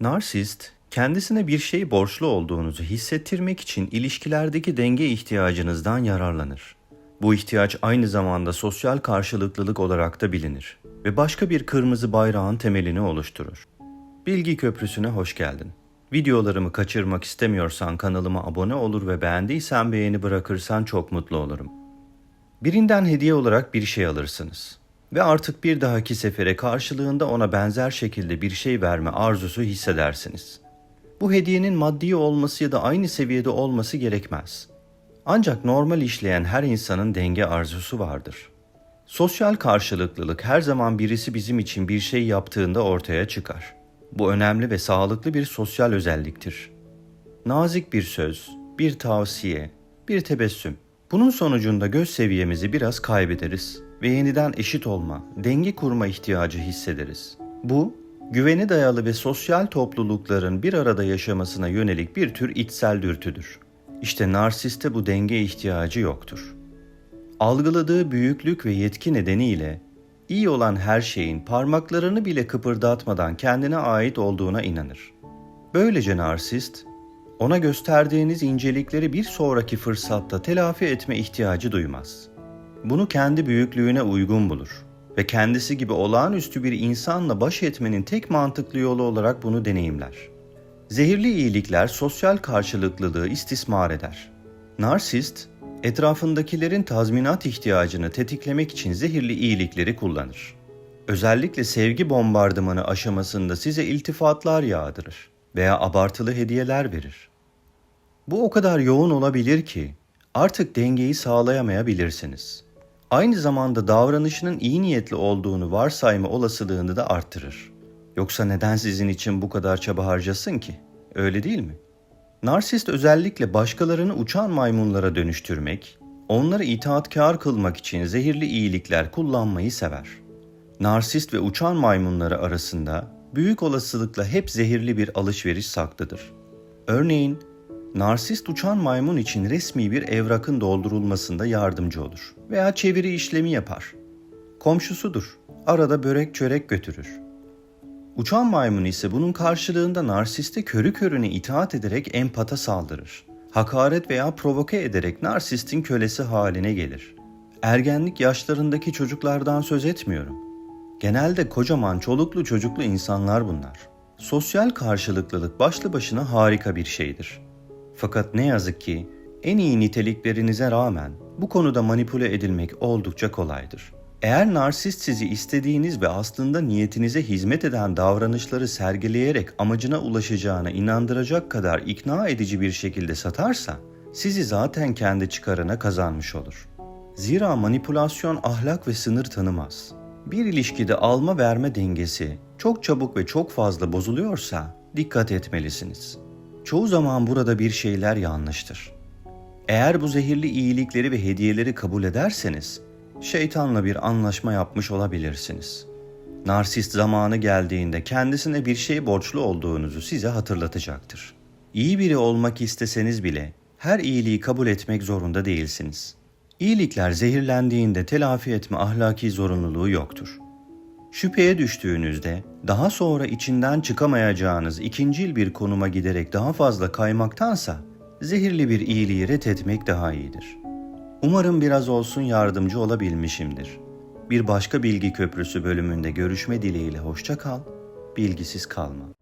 Narsist, kendisine bir şey borçlu olduğunuzu hissettirmek için ilişkilerdeki denge ihtiyacınızdan yararlanır. Bu ihtiyaç aynı zamanda sosyal karşılıklılık olarak da bilinir ve başka bir kırmızı bayrağın temelini oluşturur. Bilgi Köprüsü'ne hoş geldin. Videolarımı kaçırmak istemiyorsan kanalıma abone olur ve beğendiysen beğeni bırakırsan çok mutlu olurum. Birinden hediye olarak bir şey alırsınız ve artık bir dahaki sefere karşılığında ona benzer şekilde bir şey verme arzusu hissedersiniz. Bu hediyenin maddi olması ya da aynı seviyede olması gerekmez. Ancak normal işleyen her insanın denge arzusu vardır. Sosyal karşılıklılık her zaman birisi bizim için bir şey yaptığında ortaya çıkar. Bu önemli ve sağlıklı bir sosyal özelliktir. Nazik bir söz, bir tavsiye, bir tebessüm. Bunun sonucunda göz seviyemizi biraz kaybederiz ve yeniden eşit olma, denge kurma ihtiyacı hissederiz. Bu, güvene dayalı ve sosyal toplulukların bir arada yaşamasına yönelik bir tür içsel dürtüdür. İşte narsiste bu denge ihtiyacı yoktur. Algıladığı büyüklük ve yetki nedeniyle iyi olan her şeyin parmaklarını bile kıpırdatmadan kendine ait olduğuna inanır. Böylece narsist, ona gösterdiğiniz incelikleri bir sonraki fırsatta telafi etme ihtiyacı duymaz. Bunu kendi büyüklüğüne uygun bulur ve kendisi gibi olağanüstü bir insanla baş etmenin tek mantıklı yolu olarak bunu deneyimler. Zehirli iyilikler sosyal karşılıklılığı istismar eder. Narsist, etrafındakilerin tazminat ihtiyacını tetiklemek için zehirli iyilikleri kullanır. Özellikle sevgi bombardımanı aşamasında size iltifatlar yağdırır veya abartılı hediyeler verir. Bu o kadar yoğun olabilir ki artık dengeyi sağlayamayabilirsiniz. Aynı zamanda davranışının iyi niyetli olduğunu varsayma olasılığını da arttırır. Yoksa neden sizin için bu kadar çaba harcasın ki? Öyle değil mi? Narsist özellikle başkalarını uçan maymunlara dönüştürmek, onları itaatkar kılmak için zehirli iyilikler kullanmayı sever. Narsist ve uçan maymunları arasında büyük olasılıkla hep zehirli bir alışveriş saklıdır. Örneğin, narsist uçan maymun için resmi bir evrakın doldurulmasında yardımcı olur veya çeviri işlemi yapar. Komşusudur, arada börek çörek götürür. Uçan maymun ise bunun karşılığında narsiste körü körüne itaat ederek empata saldırır. Hakaret veya provoke ederek narsistin kölesi haline gelir. Ergenlik yaşlarındaki çocuklardan söz etmiyorum. Genelde kocaman çoluklu çocuklu insanlar bunlar. Sosyal karşılıklılık başlı başına harika bir şeydir. Fakat ne yazık ki en iyi niteliklerinize rağmen bu konuda manipüle edilmek oldukça kolaydır. Eğer narsist sizi istediğiniz ve aslında niyetinize hizmet eden davranışları sergileyerek amacına ulaşacağına inandıracak kadar ikna edici bir şekilde satarsa, sizi zaten kendi çıkarına kazanmış olur. Zira manipülasyon ahlak ve sınır tanımaz. Bir ilişkide alma verme dengesi çok çabuk ve çok fazla bozuluyorsa dikkat etmelisiniz. Çoğu zaman burada bir şeyler yanlıştır. Eğer bu zehirli iyilikleri ve hediyeleri kabul ederseniz şeytanla bir anlaşma yapmış olabilirsiniz. Narsist zamanı geldiğinde kendisine bir şey borçlu olduğunuzu size hatırlatacaktır. İyi biri olmak isteseniz bile her iyiliği kabul etmek zorunda değilsiniz. İyilikler zehirlendiğinde telafi etme ahlaki zorunluluğu yoktur. Şüpheye düştüğünüzde daha sonra içinden çıkamayacağınız ikincil bir konuma giderek daha fazla kaymaktansa zehirli bir iyiliği ret etmek daha iyidir. Umarım biraz olsun yardımcı olabilmişimdir. Bir başka bilgi köprüsü bölümünde görüşme dileğiyle hoşça kal, bilgisiz kalma.